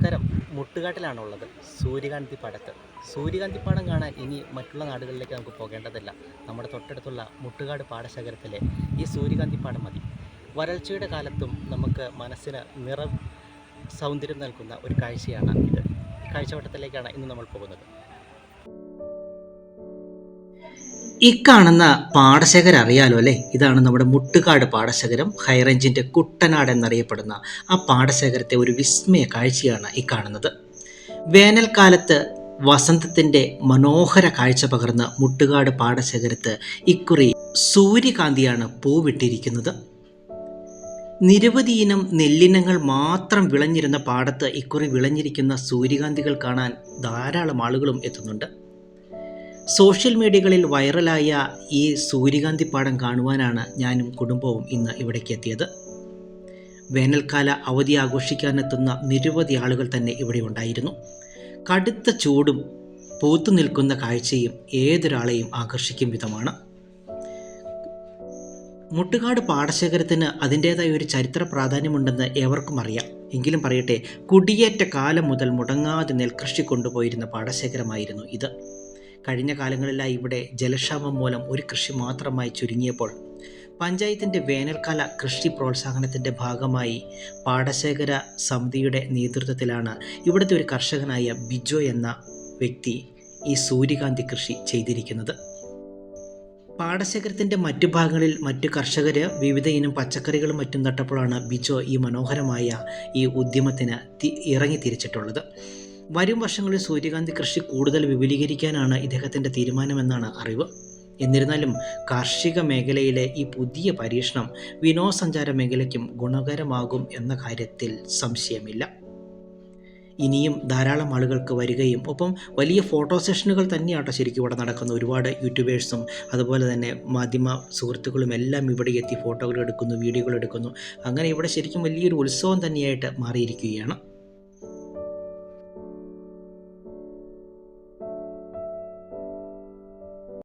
നമസ്കാരം. മുട്ടുകാട്ടിലാണുള്ളത്. സൂര്യകാന്തി പാടത്ത്. സൂര്യകാന്തി പാടം കാണാൻ ഇനി മറ്റുള്ള നാടുകളിലേക്ക് നമുക്ക് പോകേണ്ടതില്ല. നമ്മുടെ തൊട്ടടുത്തുള്ള മുട്ടുകാട് പാടശേഖരത്തിലെ ഈ സൂര്യകാന്തി പാടം മതി. വരൾച്ചയുടെ കാലത്തും നമുക്ക് മനസ്സിന് നിറ സൗന്ദര്യം നൽകുന്ന ഒരു കാഴ്ചയാണ് ഇത്. കാഴ്ചവട്ടത്തിലേക്കാണ് ഇന്ന് നമ്മൾ പോകുന്നത്. ഇക്കാണുന്ന പാടശേഖരം അറിയാലോ അല്ലേ? ഇതാണ് നമ്മുടെ മുട്ടുകാട് പാടശേഖരം ഹൈറേഞ്ചിന്റെ കുട്ടനാട് എന്നറിയപ്പെടുന്ന ആ പാടശേഖരത്തെ ഒരു വിസ്മയ കാഴ്ചയാണ് ഈ കാണുന്നത്. വേനൽക്കാലത്ത് വസന്തത്തിന്റെ മനോഹര കാഴ്ച പകർന്ന് മുട്ടുകാട് പാടശേഖരത്ത് ഇക്കുറി സൂര്യകാന്തിയാണ് പൂവിട്ടിരിക്കുന്നത്. നിരവധി ഇനം നെല്ലിനങ്ങൾ മാത്രം വിളഞ്ഞിരുന്ന പാടത്ത് ഇക്കുറി വിളഞ്ഞിരിക്കുന്ന സൂര്യകാന്തികൾ കാണാൻ ധാരാളം ആളുകളും എത്തുന്നുണ്ട്. സോഷ്യൽ മീഡിയകളിൽ വൈറലായ ഈ സൂര്യകാന്തി പാടം കാണുവാനാണ് ഞാനും കുടുംബവും ഇന്ന് ഇവിടേക്ക് എത്തിയത്. വേനൽക്കാല അവധി ആഘോഷിക്കാനെത്തുന്ന നിരവധി ആളുകൾ തന്നെ ഇവിടെ ഉണ്ടായിരുന്നു. കടുത്ത ചൂടും പൂത്തു നിൽക്കുന്ന കാഴ്ചയും ഏതൊരാളെയും ആകർഷിക്കും വിധമാണ്. മുട്ടുകാട് പാടശേഖരത്തിന് അതിന്റേതായ ഒരു ചരിത്ര പ്രാധാന്യമുണ്ടെന്ന് ഏവർക്കും അറിയാം. എങ്കിലും പറയട്ടെ കുടിയേറ്റ കാലം മുതൽ മുടങ്ങാതെ നെൽകൃഷി കൊണ്ടുപോയിരുന്ന പാടശേഖരമായിരുന്നു ഇത്. കഴിഞ്ഞ കാലങ്ങളിലായി ഇവിടെ ജലക്ഷാമം മൂലം ഒരു കൃഷി മാത്രമായി ചുരുങ്ങിയപ്പോൾ പഞ്ചായത്തിന്റെ വേനൽക്കാല കൃഷി പ്രോത്സാഹനത്തിന്റെ ഭാഗമായി പാടശേഖര സമിതിയുടെ നേതൃത്വത്തിലാണ് ഇവിടുത്തെ ഒരു കർഷകനായ ബിജോ എന്ന വ്യക്തി ഈ സൂര്യകാന്തി കൃഷി ചെയ്തിരിക്കുന്നത്. പാടശേഖരത്തിന്റെ മറ്റു ഭാഗങ്ങളിൽ മറ്റു കർഷകർ വിവിധ ഇനം പച്ചക്കറികളും മറ്റും നട്ടപ്പോഴാണ് ബിജോ ഈ മനോഹരമായ ഈ ഉദ്യമത്തിന് ഇറങ്ങി തിരിച്ചിട്ടുള്ളത്. വരും വർഷങ്ങളിൽ സൂര്യകാന്തി കൃഷി കൂടുതൽ വിപുലീകരിക്കാനാണ് ഇദ്ദേഹത്തിന്റെ തീരുമാനമെന്നാണ് അറിവ്. എന്നിരുന്നാലും കാർഷിക മേഖലയിലെ ഈ പുതിയ പരീക്ഷണം വിനോദസഞ്ചാര മേഖലയ്ക്കും ഗുണകരമാകും എന്ന കാര്യത്തിൽ സംശയമില്ല. ഇനിയും ധാരാളം ആളുകൾക്ക് വരികയും ഒപ്പം വലിയ ഫോട്ടോ സെഷനുകൾ തന്നെയാട്ടോ ശരിക്കും ഇവിടെ നടക്കുന്ന ഒരുപാട് യൂട്യൂബേഴ്സും അതുപോലെ തന്നെ മാധ്യമ സുഹൃത്തുക്കളും എല്ലാം ഇവിടെ എത്തി ഫോട്ടോകൾ എടുക്കുന്നു വീഡിയോകൾ എടുക്കുന്നു. അങ്ങനെ ഇവിടെ ശരിക്കും വലിയൊരു ഉത്സവം തന്നെയായിട്ട് മാറിയിരിക്കുകയാണ്.